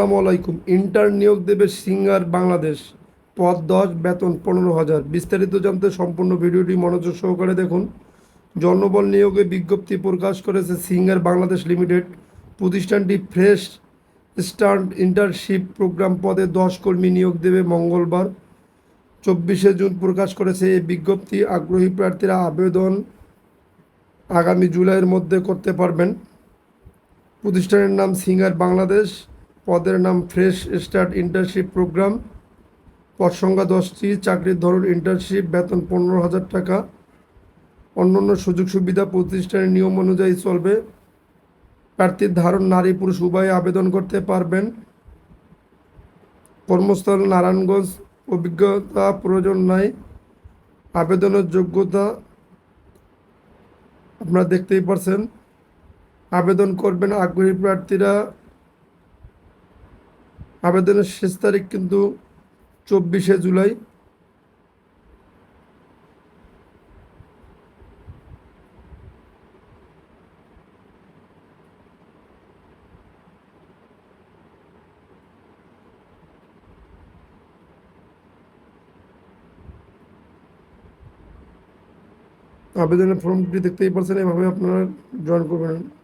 আসসালামু আলাইকুম। ইন্টার নিয়োগ দেবে সিঙ্গার বাংলাদেশ। পদ দশ, বেতন পনেরো হাজার। বিস্তারিত জানতে সম্পূর্ণ ভিডিওটি মনোযোগ সহকারে দেখুন। জনবল নিয়োগে বিজ্ঞপ্তি প্রকাশ করেছে সিঙ্গার বাংলাদেশ লিমিটেড। প্রতিষ্ঠানটি ফ্রেশ স্টার্ট ইন্টার্নশিপ প্রোগ্রাম পদে দশ কর্মী নিয়োগ দেবে মঙ্গলবার। চব্বিশে জুন প্রকাশ করেছে এই বিজ্ঞপ্তি। আগ্রহী প্রার্থীরা আবেদন আগামী জুলাইয়ের মধ্যে করতে পারবেন। প্রতিষ্ঠানের নাম সিঙ্গার বাংলাদেশ। পদের নাম ফ্রেশ স্টার্ট ইন্টার্নশিপ প্রোগ্রাম। পদ সংখ্যা দশটি চাকরির ধরন, ইন্টার্নশিপ, বেতন পনেরো হাজার টাকা। অন্যান্য সুযোগ সুবিধা প্রতিষ্ঠানের নিয়ম অনুযায়ী চলবে। প্রার্থীর ধারণ, নারী, পুরুষ, উভয়ে আবেদন করতে পারবেন। কর্মস্থল, নারায়ণগঞ্জ, অভিজ্ঞতা প্রয়োজন নাই। আবেদনের যোগ্যতা আপনারা দেখতেই পারছেন। আবেদন করবেন আগ্রহী প্রার্থীরা আবেদনের শেষ তারিখ কিন্তু চব্বিশে জুলাই। আবেদনের ফর্মটি দেখতেই পারছেন এভাবে আপনারা জয়েন করবেন।